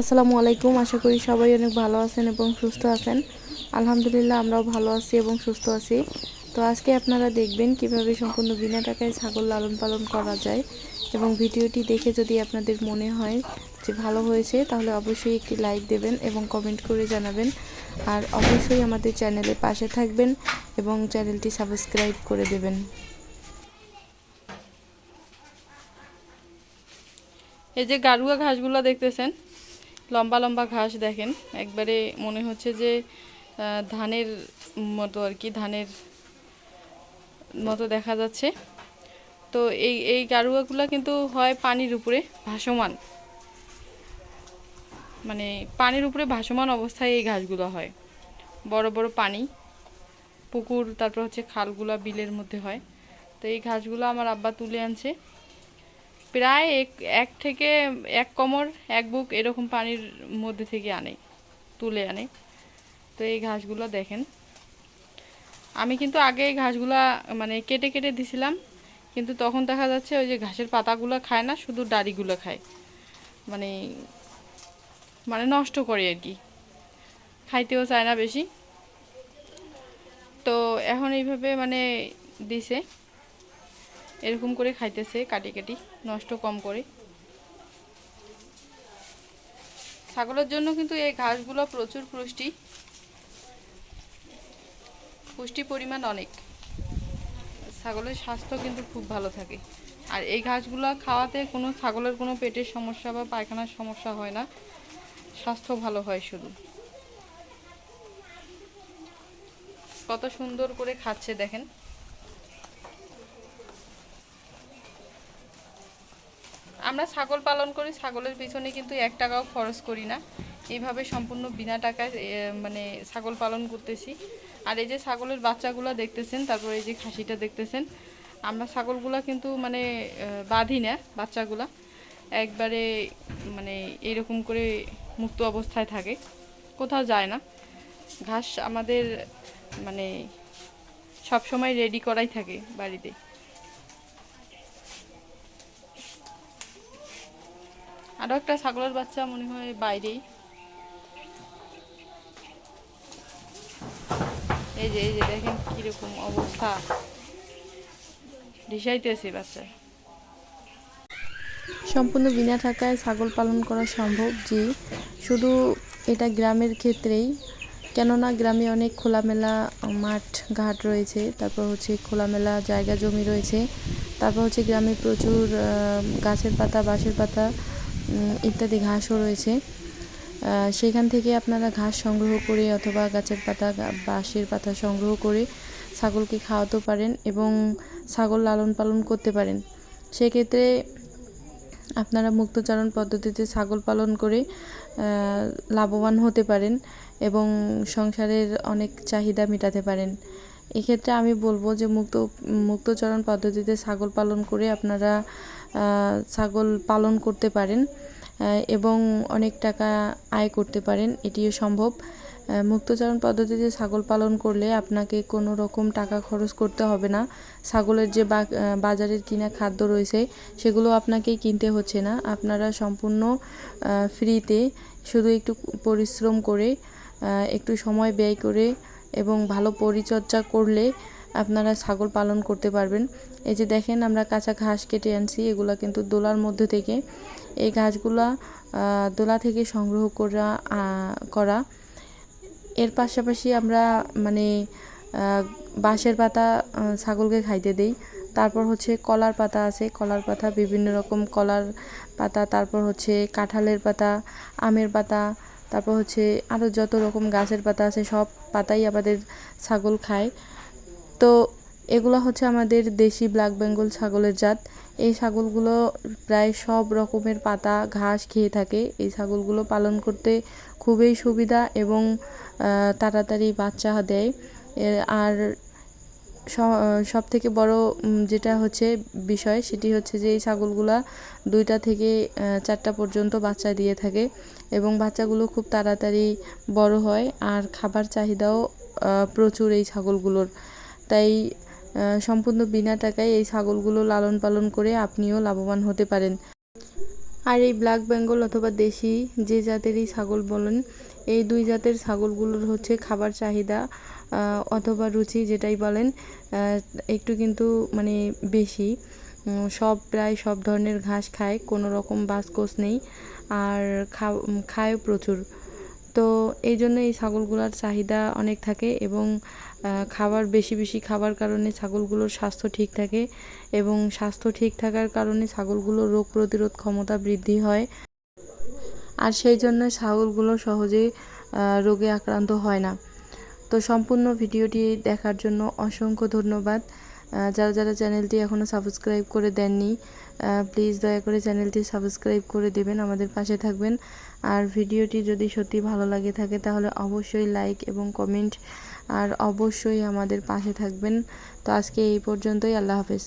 আসসালামু আলাইকুম, আশা করি সবাই অনেক ভালো আছেন এবং সুস্থ আছেন। আলহামদুলিল্লাহ আমরাও ভালো আছি এবং সুস্থ আছি। তো আজকে আপনারা দেখবেন কীভাবে সম্পূর্ণ বিনা টাকায় ছাগল লালন পালন করা যায় এবং ভিডিওটি দেখে যদি আপনাদের মনে হয় যে ভালো হয়েছে, তাহলে অবশ্যই একটি লাইক দেবেন এবং কমেন্ট করে জানাবেন। আর অবশ্যই আমাদের চ্যানেলে পাশে থাকবেন এবং চ্যানেলটি সাবস্ক্রাইব করে দেবেন। এই যে গারুয়া ঘাসগুলো দেখতেছেন, লম্বা লম্বা ঘাস দেখেন, একবারে মনে হচ্ছে যে ধানের মতো আর কি, ধানের মতো দেখা যাচ্ছে। তো এই এই গারুয়াগুলো কিন্তু হয় পানির উপরে ভাসমান। মানে পানির উপরে ভাসমান অবস্থায় এই ঘাসগুলো হয়। বড় বড় পানি, পুকুর, তারপর হচ্ছে খালগুলা, বিলের মধ্যে হয়। তো এই ঘাসগুলো আমার আব্বা তুলে আনছে। প্রায় এক এক থেকে এক কমর, এক বুক এরকম পানির মধ্যে থেকে আনে, তুলে আনে। তো এই ঘাসগুলো দেখেন। আমি কিন্তু আগে এই ঘাসগুলা মানে কেটে কেটে দিছিলাম, কিন্তু তখন দেখা যাচ্ছে ওই যে ঘাসের পাতাগুলো খায় না, শুধু ডাড়িগুলো খায়। মানে মানে নষ্ট করে আর কি। খাইতেও চায় না বেশি। তো এখন এইভাবে মানে দিছে। এরকম করে খাইতেছে, কাটি কাটি, নষ্ট কম করে। ছাগলের জন্য কিন্তু এই ঘাসগুলো প্রচুর পুষ্টি। পুষ্টি পরিমাণ অনেক। ছাগলের স্বাস্থ্য কিন্তু খুব ভালো থাকে। আর এই ঘাসগুলো খাওয়াতে কোনো ছাগলের কোনো পেটের সমস্যা বা পায়খানার সমস্যা হয় না। স্বাস্থ্য ভালো হয় শুধু। কত সুন্দর করে খাচ্ছে দেখেন। আমরা ছাগল পালন করি, ছাগলের পিছনে কিন্তু এক টাকাও খরচ করি না। এইভাবে সম্পূর্ণ বিনা টাকায় মানে ছাগল পালন করতেছি। আর এই যে ছাগলের বাচ্চাগুলো দেখতেছেন, তারপর এই যে খাসিটা দেখতেছেন, আমরা ছাগলগুলা কিন্তু মানে বাঁধি না বাচ্চাগুলা। একবারে মানে এইরকম করে মুক্ত অবস্থায় থাকে। কোথাও যায় না। ঘাস আমাদের মানে সব সময় রেডি করাই থাকে বাড়িতে। আরও একটা ছাগলের বাচ্চা মনে হয় বাইরেই। এই যে এই যে দেখেন কীরকম অবস্থা। ঢিসাইতেছে বাচ্চা। সম্পূর্ণ বিনা টাকায় ছাগল পালন করা সম্ভব জি, শুধু এটা গ্রামের ক্ষেত্রেই। কেননা গ্রামে অনেক খোলামেলা মাঠ ঘাট রয়েছে, তারপর হচ্ছে খোলামেলা জায়গা জমি রয়েছে, তারপর হচ্ছে গ্রামে প্রচুর গাছের পাতা, বাঁশের পাতা ইত্যাদি ঘাসও রয়েছে। সেখান থেকে আপনারা ঘাস সংগ্রহ করে অথবা গাছের পাতা বাঁশের পাতা সংগ্রহ করে ছাগলকে খাওয়াতে পারেন এবং ছাগল লালন পালন করতে পারেন। সেক্ষেত্রে আপনারা মুক্তচারণ পদ্ধতিতে ছাগল পালন করে লাভবান হতে পারেন এবং সংসারের অনেক চাহিদা মেটাতে পারেন। এক্ষেত্রে আমি বলব যে মুক্ত, মুক্তচরণ পদ্ধতিতে ছাগল পালন করে আপনারা ছাগল পালন করতে পারেন এবং অনেক টাকা আয় করতে পারেন, এটিও সম্ভব। মুক্তচারণ পদ্ধতিতে ছাগল পালন করলে আপনাকে কোনো রকম টাকা খরচ করতে হবে না। ছাগলের যে বাজারের কিনা খাদ্য রয়েছে, সেগুলো আপনাকেই কিনতে হচ্ছে না। আপনারা সম্পূর্ণ ফ্রিতে শুধু একটু পরিশ্রম করে একটু সময় ব্যয় করে এবং ভালো পরিচর্যা করলে আপনারা ছাগল পালন করতে পারবেন। এই যে দেখেন আমরা কাঁচা ঘাস কেটে আনছি, এগুলা কিন্তু দোলার মধ্যে থেকে। এই ঘাসগুলা দোলা থেকে সংগ্রহ করা করা। এর পাশাপাশি আমরা মানে বাঁশের পাতা ছাগলকে খাইতে দেই। তারপর হচ্ছে কলার পাতা আছে, কলার পাতা, বিভিন্ন রকম কলার পাতা। তারপর হচ্ছে কাঁঠালের পাতা, আমের পাতা তারপর হচ্ছে আরও যত রকম গাছের পাতা আছে, সব পাতাই আমাদের ছাগল খায়। তো এগুলো হচ্ছে আমাদের দেশি ব্ল্যাক বেঙ্গল ছাগলের জাত। এই ছাগলগুলো প্রায় সব রকমের পাতা, ঘাস খেয়ে থাকে। এই ছাগলগুলো পালন করতে খুবই সুবিধা এবং তাড়াতাড়ি বাচ্চা দেয়। আর সব থেকে বড় যেটা হচ্ছে বিষয় সেটি হচ্ছে যে এই ছাগলগুলা দুইটা থেকে চারটা পর্যন্ত বাচ্চা দিয়ে থাকে এবং বাচ্চাগুলো খুব তাড়াতাড়ি বড় হয় আর খাবার চাহিদাও প্রচুর এই ছাগলগুলোর। তাই সম্পূর্ণ বিনা টাকায় এই ছাগলগুলো লালন পালন করে আপনিও লাভবান হতে পারেন। আর এই ব্ল্যাক বেঙ্গল অথবা দেশি যে জাতেরই ছাগল বলেন, এই দুই জাতের ছাগলগুলোর হচ্ছে খাবার চাহিদা অথবা রুচি যেটাই বলেন একটু কিন্তু মানে বেশি। সব প্রায় সব ধরনের ঘাস খায়, কোনো রকম বাসকোষ নেই, আর খা- খায়ও প্রচুর। তো এই জন্য এই ছাগলগুলোর চাহিদা অনেক থাকে এবং খাবার, বেশি বেশি খাবার কারণে ছাগলগুলোর স্বাস্থ্য ঠিক থাকে এবং স্বাস্থ্য ঠিক থাকার কারণে ছাগলগুলোর রোগ প্রতিরোধ ক্ষমতা বৃদ্ধি হয়। আর সেই জন্য ছাগলগুলো সহজে রোগে আক্রান্ত হয় না। তো সম্পূর্ণ ভিডিওটি দেখার জন্য অসংখ্য ধন্যবাদ। যারা যারা চ্যানেলটি এখনও সাবস্ক্রাইব করে দেননি প্লিজ দয়া করে চ্যানেলটি সাবস্ক্রাইব করে দেবেন, আমাদের পাশে থাকবেন। আর ভিডিওটি যদি সত্যি ভালো লাগে থাকে, তাহলে অবশ্যই লাইক এবং কমেন্ট, আর অবশ্যই আমাদের পাশে থাকবেন। তো আজকে এই পর্যন্তই, আল্লাহ হাফেজ।